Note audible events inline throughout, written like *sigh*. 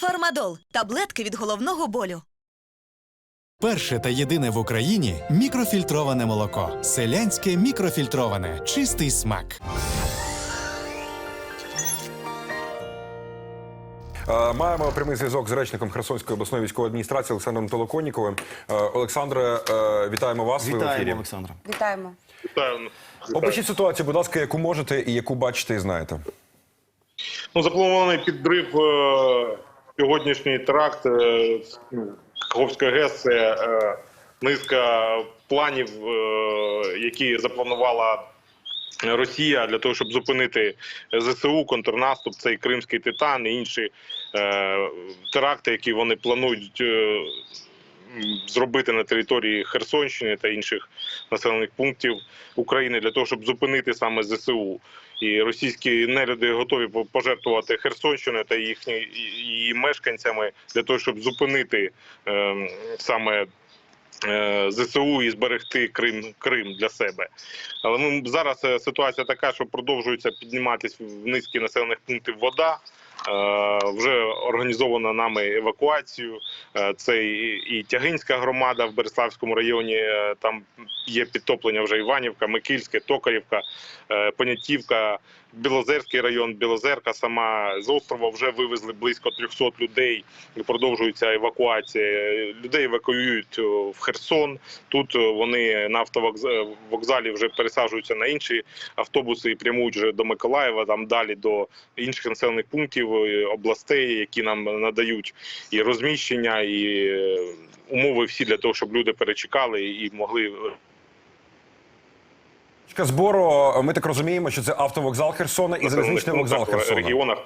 Фармадол таблетки від головного болю. Перше та єдине в Україні мікрофільтроване молоко. Селянське мікрофільтроване. Чистий смак. Е, Маємо прямий зв'язок з речником Херсонської обласної військової адміністрації Олександром Толоконніковим. Е, Олександре, е, вітаємо вас. ви в ефірі. Вітаємо, Олександра. Вітаємо. Вітаю. Опишіть ситуацію, будь ласка, яку можете і яку бачите і знаєте. Ну, запланований підрив е, сьогоднішній тракт е, ну, ГЕС це е, низка планів, е, які запланувала Росія для того, щоб зупинити ЗСУ, контрнаступ, цей Кримський титан і інші теракти, які вони планують. Зробити на території Херсонщини та інших населених пунктів України для того, щоб зупинити саме ЗСУ. І російські нелюди готові по- пожертвувати Херсонщиною та їхні її мешканцями для того, щоб зупинити ем, саме е, ЗСУ і зберегти Крим Крим для себе. Але ну зараз е, ситуація така, що продовжується підніматись в низки населених пунктів вода. Е, Вже організовано нами евакуацію. Е, Це і, Тягинська громада в Береславському районі. е, Там є підтоплення вже Іванівка, Микільське, Токарівка, Понятівка, Білозерський район, Білозерка. Сама з острова вже вивезли близько 300 людей. Продовжується евакуація. Людей евакуюють е, в Херсон. Тут е, вони на автовокзалі вже пересаджуються на інші автобуси і прямують вже до Миколаєва, там далі до інших населених пунктів, е, областей, які нам надають і розміщення, і умови всі для того, щоб люди перечекали і могли збору, ми так розуміємо, що це автовокзал Херсона і залізничний вокзал пунктах, Херсона. регіонах.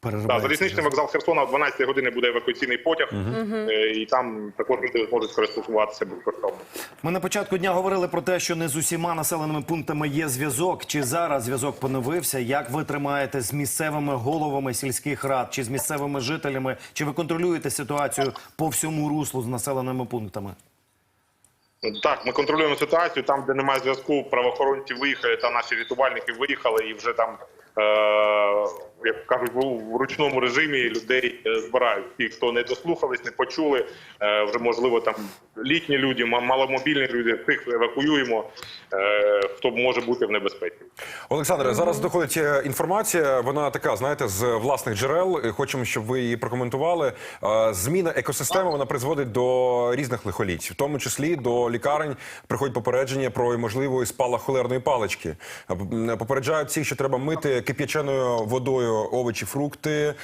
Так, залізничний вокзал Херсона о 12 години буде евакуаційний потяг, е, і там також люди зможуть користуватися безкоштовно. Ми на початку дня говорили про те, що не з усіма населеними пунктами є зв'язок. Чи зараз зв'язок поновився? Як ви тримаєте з місцевими головами сільських рад, чи з місцевими жителями? Чи ви контролюєте ситуацію по всьому руслу з населеними пунктами? Так, ми контролюємо ситуацію. Там, де немає зв'язку, правоохоронці виїхали, та наші рятувальники виїхали і вже там, е- як кажуть, в ручному режимі людей е, збирають. Ті, хто не дослухались, не почули, е- вже можливо там літні люди, ма- маломобільні люди, тих евакуюємо, е- хто може бути в небезпеці. Олександре, зараз доходить е, інформація. Вона така, знаєте, з власних джерел. Хочемо, щоб ви її прокоментували. Е, Зміна екосистеми вона призводить до різних лихоліть, в тому числі до лікарень приходять попередження про можливий спалах холерної палички. Попереджають всіх, що треба мити кип'яченою водою овочі, фрукти,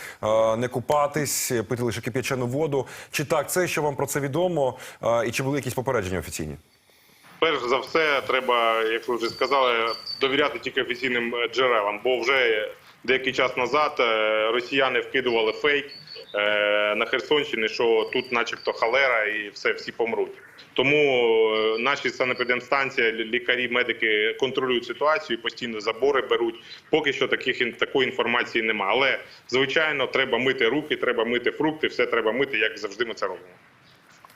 не купатись, пити лише кип'ячену воду. Чи так це, що вам про це відомо, і чи були якісь попередження офіційні? Перш за все, треба, як ви вже сказали, довіряти тільки офіційним е, джерелам, бо вже деякий час назад е, росіяни вкидували фейк е, на Херсонщині, що тут, начебто, халера, і все всі помруть. Тому наші санепідемстанції, лі- лікарі, медики контролюють ситуацію, постійно забори беруть. Поки що таких такої інформації немає. Але звичайно, треба мити руки, треба мити фрукти, все треба мити, як завжди ми це робимо.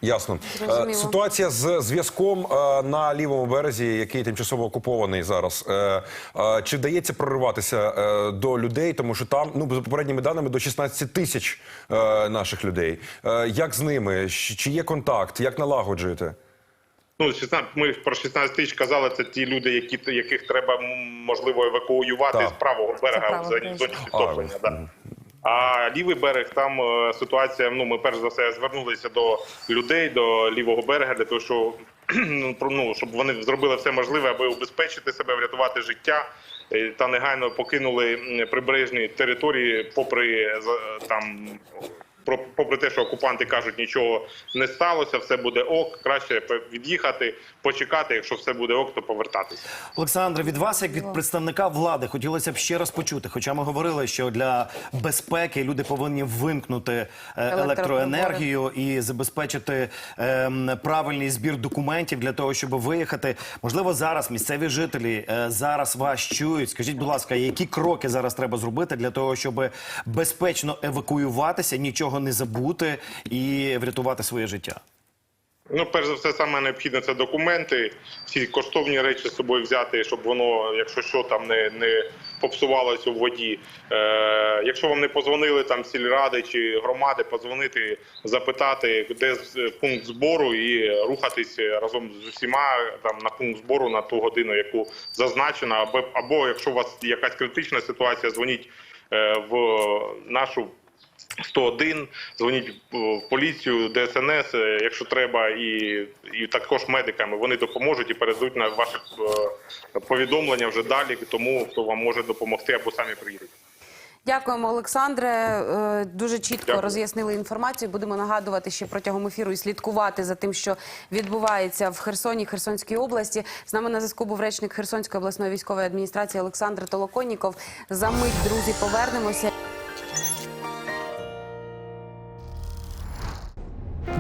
Ясно. Зрозуміло. Е, Ситуація з зв'язком е, на лівому березі, який тимчасово окупований зараз. Е, Чи вдається прориватися до людей, тому що там, ну за попередніми даними, до 16 тисяч наших людей. Як з ними? Чи є контакт? Як налагоджуєте? Ну, 16, ми про 16 тисяч казали, це ті люди, які яких треба можливо евакуювати Так. з правого берега в зоні зоні підтоплення. А, да. А лівий берег там е, ситуація. Ну ми перш за все звернулися до людей, до лівого берега для того, що *clears throat* ну, ну, щоб вони зробили все можливе, аби убезпечити себе, врятувати життя. е, Та негайно покинули прибережні території, попри е, там про попри те, що окупанти кажуть, нічого не сталося, все буде ок. Краще від'їхати, почекати. Якщо все буде ок, то повертатися. Олександре, від вас, як від представника влади, хотілося б ще раз почути. Хоча ми говорили, що для безпеки люди повинні вимкнути е, електроенергію і забезпечити ем, правильний збір документів для того, щоб виїхати. Можливо, зараз місцеві жителі е, зараз вас чують. Скажіть, будь ласка, які кроки зараз треба зробити для того, щоб безпечно евакуюватися, нічого не забути і врятувати своє життя? Ну, перш за все, саме необхідне це документи, всі коштовні речі з собою взяти, щоб воно, якщо що, там не, не попсувалося у воді. Е, якщо вам не позвонили там сільради чи громади, позвонити, запитати, де з- пункт збору, і рухатись разом з усіма там на пункт збору на ту годину, яку зазначено, або, або якщо у вас якась критична ситуація, дзвоніть е, в нашу 101, дзвоніть в поліцію, ДСНС, е, якщо треба, і, і також медиками. Вони допоможуть і передадуть на ваше е, повідомлення вже далі, тому хто вам може допомогти або самі приїдуть. Дякуємо, Олександре. Е, Дуже чітко Дякую. роз'яснили інформацію. Будемо нагадувати ще протягом ефіру і слідкувати за тим, що відбувається в Херсоні, Херсонській області. З нами на зв'язку був речник Херсонської обласної військової адміністрації Олександр Толоконніков. За мить, друзі, повернемося.